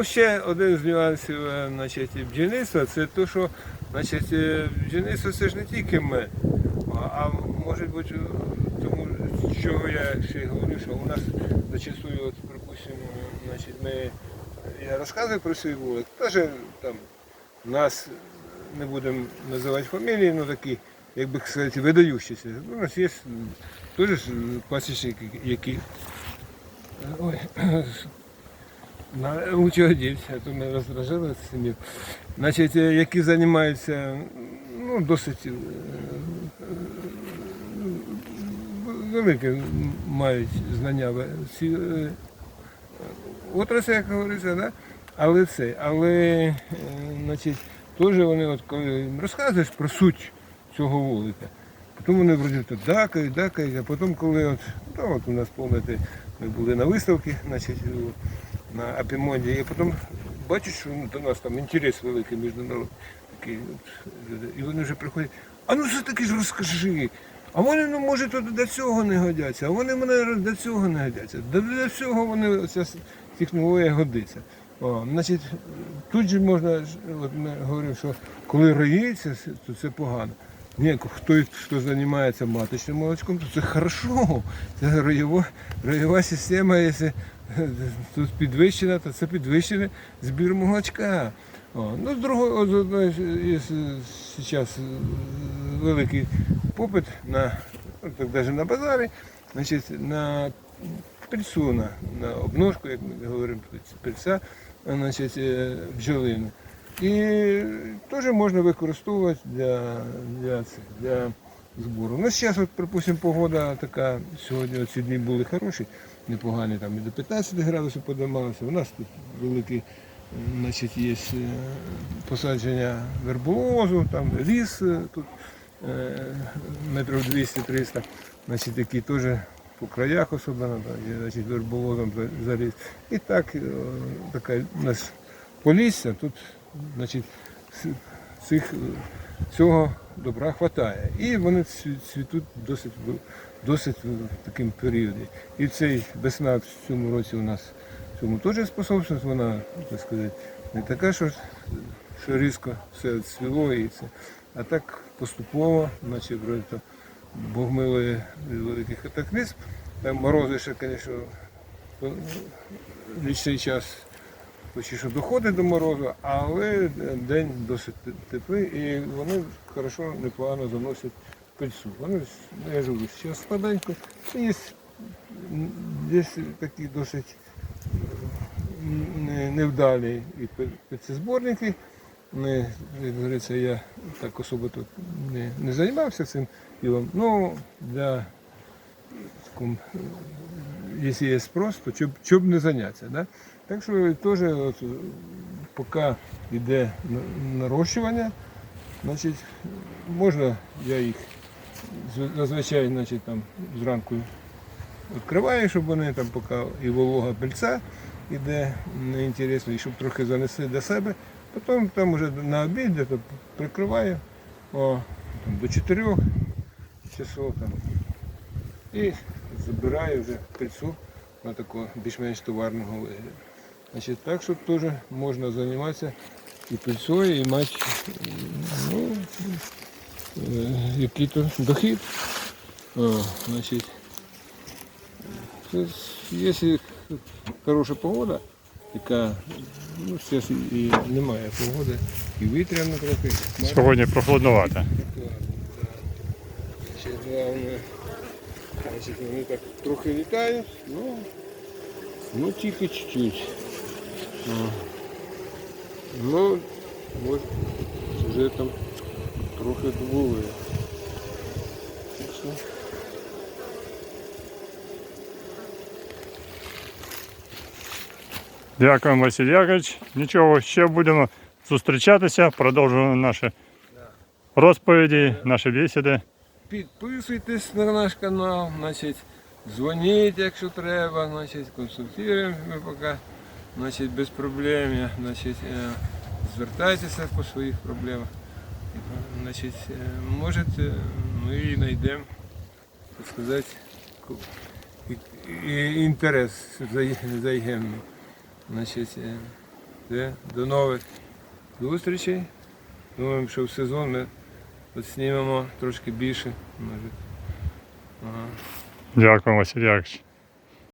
Ну, ще один з нюансів е, значить, бджільництва це те, що значить, е, бджільництво це ж не тільки а, а може бути е, тому, чого я ще говорю, що у нас зачастую, от, припустимо, значить, ми, я розказую про свій вулик, теж там нас не будемо називати фамілії, ну такі, як би сказати, видаючіся. Ну, У нас є теж пасічники, які Ой, на лучшого дільця, а то ми роздражали самі. Значить, е, які займаються ну, досить е, е, велике мають знання в цій е, як говориться, да? але це, але значить, теж вони, от, коли розказуєш про суть цього вулика, потім вони вроді то дакають, дакають, а потім, коли от, та от у нас пам'ятаєте, ми були на виставці, значить, на Апімонді, і потім бачать, що ну, до нас там інтерес великий міжнародний. Такий, і вони вже приходять, а ну все-таки ж розкажи. А вони, ну, може, то до цього не годяться, а вони мене до цього не годяться. До, до цього вони оця технологія годиться. О, значить, тут же можна, от ми говоримо, що коли роїться, то це погано. Ні, хто, хто займається маточним молочком, то це хорошо. Це роєва система, якщо тут підвищена, то це підвищений збір молочка. О, ну, з другого, з одної, зараз великий попит на, ну, навіть на базарі, значить, на пильцу, на, обножку, як ми говоримо, пильця, значить, е, бджолини. І теж можна використовувати для, для, для збору. Ну, зараз, от, припустимо, погода така, сьогодні ці дні були хороші, непогані, там і до 15 градусів подималося. У нас тут великий е, значить, є е, посадження верболозу, там ліс е, тут метрів 200-300, значить, які теж по краях особливо, значить, верболозом заліз. І так, така у нас полісся, тут значить, цих, цього добра вистачає. І вони цвітуть досить, в- досить в таким періоді. І цей весна в цьому році у нас цьому теж способствує, вона, так сказати, не така, що, що різко все цвіло і це. А так поступово, наче то милує великих катаклізм. Там морози ще, звісно, нічний час що доходить до морозу, але день досить теплий і вони хорошо, непогано заносять пильцу. Вони, я живу зараз складенько. Є десь такі досить невдалі і пильцезборники. Не, як говориться, я так особо тут не, не займався цим ділом. Ну, для якщо є спрос, то чоб, чоб не зайнятися. Да? Так що теж, от, поки йде нарощування, значить, можна, я їх зазвичай значить, там, зранку відкриваю, щоб вони там поки і волога пильця іде неінтересно, і щоб трохи занесли до себе. Потім там вже на обід де прикриваю о, там, до 4 часов там, і забираю вже пильцу на такого більш-менш товарного вигляду. Значить, так що теж можна займатися і пильцою, і мати ну, е, який-то дохід. О, значить, якщо хороша погода, яка ну, зараз і немає погоди, і вітряно трохи. Сьогодні прохладновато. Значить, вони так трохи літають, ну, ну тільки чуть-чуть. Ну, от вже там трохи що Дякуємо, Василь Якович. Нічого, ще будемо зустрічатися, продовжуємо наші розповіді, наші бесіди. Підписуйтесь на наш канал, значить, дзвоніть, якщо треба, значить, консультуємо ми поки, значить, без проблем, значить, е, звертайтеся по своїх проблемах. Значить, е, можете, ми і знайдемо, так сказати, інтерес взаємний. Значить, е, Все, До нових зустрічей. Думаємо, що в сезон ми знімемо трошки більше. Може. Ага. Дякую, Василь Якович.